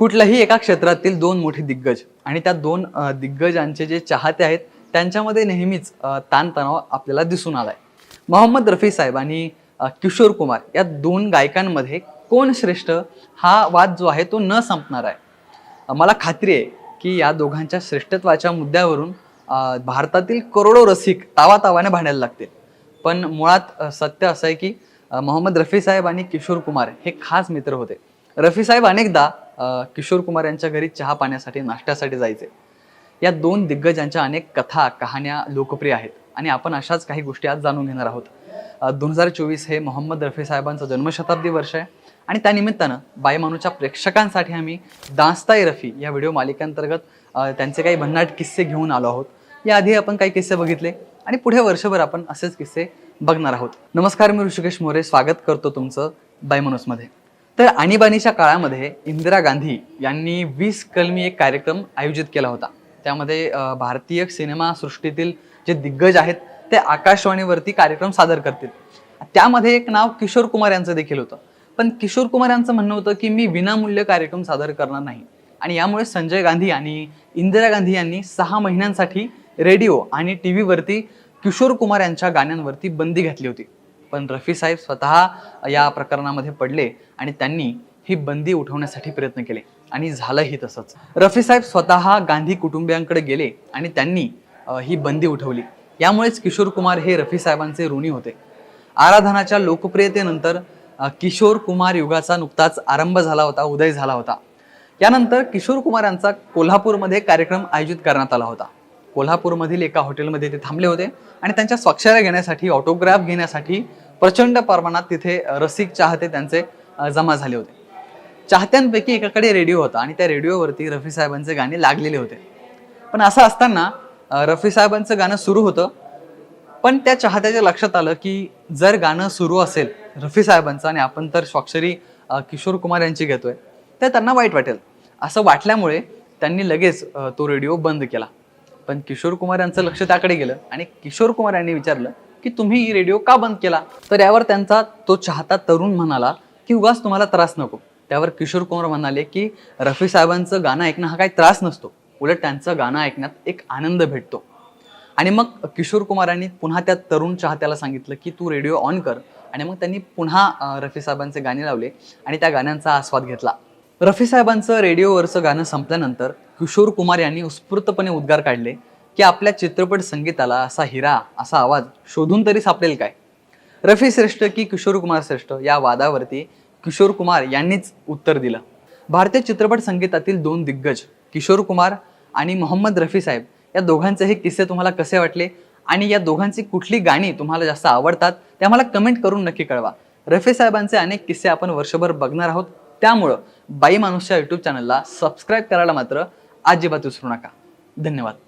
कुठल्याही एका क्षेत्रातील दोन मोठे दिग्गज आणि त्या दोन दिग्गजांचे जे चाहते आहेत त्यांच्यामध्ये नेहमीच ताणतणाव आपल्याला दिसून आलाय. मोहम्मद रफी साहेब आणि किशोर कुमार या दोन गायकांमध्ये कोण श्रेष्ठ हा वाद जो आहे तो न संपणार आहे. मला खात्री आहे की या दोघांच्या श्रेष्ठत्वाच्या मुद्द्यावरून भारतातील करोडो रसिक तावातावाने भांडायला लागतील. पण मुळात सत्य असं आहे की मोहम्मद रफी साहेब आणि किशोर कुमार हे खास मित्र होते. रफी साहेब अनेकदा किशोर कुमार यांच्या घरी चहा पाण्यासाठी नाश्त्यासाठी जायचे. या दोन दिग्गजांच्या अनेक कथा कहाण्या लोकप्रिय आहेत. आणि आपण अशाच काही गोष्टी आज जाणून घेणार आहोत. दोन हजार चोवीस हे मोहम्मद रफी साहेबांचं जन्मशताब्दी वर्ष आहे. आणि त्यानिमित्तानं बाईमानूच्या प्रेक्षकांसाठी आम्ही दास्ताई रफी या व्हिडिओ मालिकेअंतर्गत त्यांचे काही भन्नाट किस्से घेऊन आलो आहोत. याआधी आपण काही किस्से बघितले. आणि पुढे वर्षभर आपण असेच किस्से बघणार आहोत. नमस्कार मी ऋषिकेश मोरे. स्वागत करतो तुमचं बायमानूसमध्ये तर आणीबाणीच्या काळामध्ये इंदिरा गांधी यांनी वीस कलमी एक कार्यक्रम आयोजित केला होता. त्यामध्ये भारतीय सिनेमा सृष्टीतील जे दिग्गज आहेत ते आकाशवाणीवरती कार्यक्रम सादर करतील. त्यामध्ये एक नाव किशोर कुमार यांचं देखील होतं. पण किशोर कुमार यांचं म्हणणं होतं की मी विनामूल्य कार्यक्रम सादर करणार नाही. आणि यामुळे संजय गांधी आणि इंदिरा गांधी यांनी सहा महिन्यांसाठी रेडिओ आणि टी व्हीवरती किशोर कुमार यांच्या गाण्यांवरती बंदी घातली होती. पण रफी साहेब स्वतः या प्रकरणामध्ये पडले आणि त्यांनी ही बंदी उठवण्यासाठी प्रयत्न केले. आणि झालंही तसंच. रफी साहेब स्वतः गांधी कुटुंबियांकडे गेले आणि त्यांनी ही बंदी उठवली. यामुळेच किशोर कुमार हे रफी साहेबांचे ऋणी होते. आराधनाच्या लोकप्रियतेनंतर किशोर कुमार युगाचा नुकताच आरंभ झाला होता उदय झाला होता. यानंतर किशोर कुमार यांचा कोल्हापूरमध्ये कार्यक्रम आयोजित करण्यात आला होता. कोल्हापूरमधील एका हॉटेलमध्ये ते थांबले होते. आणि त्यांच्या स्वाक्षऱ्या घेण्यासाठी ऑटोग्राफ घेण्यासाठी प्रचंड प्रमाणात तिथे रसिक चाहते त्यांचे जमा झाले होते. चाहत्यांपैकी एकाकडे रेडिओ होता आणि त्या रेडिओवरती रफी साहेबांचे गाणे लागलेले होते. पण असं असताना रफी साहेबांचं गाणं सुरू होतं. पण त्या चाहत्याच्या लक्षात आलं की जर गाणं सुरू असेल रफी साहेबांचं आणि आपण तर स्वाक्षरी किशोर कुमार यांची घेतोय तर त्यांना वाईट वाटेल. असं वाटल्यामुळे त्यांनी लगेच तो रेडिओ बंद केला. पण किशोर कुमार यांचं लक्ष त्याकडे गेलं आणि किशोर कुमार यांनी विचारलं की तुम्ही रेडिओ का बंद केला? तर यावर त्यांचा तो चाहता तरुण म्हणाला की उगाच तुम्हाला त्रास नको. त्यावर किशोर कुमार म्हणाले की रफी साहेबांचं गाणं ऐकणं हा काही त्रास नसतो. उलट त्यांचं गाणं ऐकण्यात एक आनंद भेटतो. आणि मग किशोर कुमारांनी पुन्हा त्या तरुण चाहत्याला सांगितलं की तू रेडिओ ऑन कर. आणि मग त्यांनी पुन्हा रफी साहेबांचे गाणे लावले आणि त्या गाण्यांचा आस्वाद घेतला. रफी साहेबांचं रेडिओवरचं गाणं संपल्यानंतर किशोर कुमार यांनी उत्स्फूर्तपणे उद्गार काढले की आपल्या चित्रपट संगीताला असा हिरा असा आवाज शोधून तरी सापडेल काय? रफी श्रेष्ठ की किशोर कुमार श्रेष्ठ या वादावरती किशोर कुमार यांनीच उत्तर दिलं. भारतीय चित्रपट संगीतातील दोन दिग्गज किशोर कुमार आणि मोहम्मद रफी साहेब या दोघांचे हे किस्से तुम्हाला कसे वाटले? आणि या दोघांची कुठली गाणी तुम्हाला जास्त आवडतात? ते आम्हाला कमेंट करून नक्की कळवा. रफी साहेबांचे अनेक किस्से आपण वर्षभर बघणार आहोत. त्यामुळं बाई माणूसच्या यूट्यूब चॅनलला सबस्क्राईब करायला मात्र अजिबात विसरू नका धन्यवाद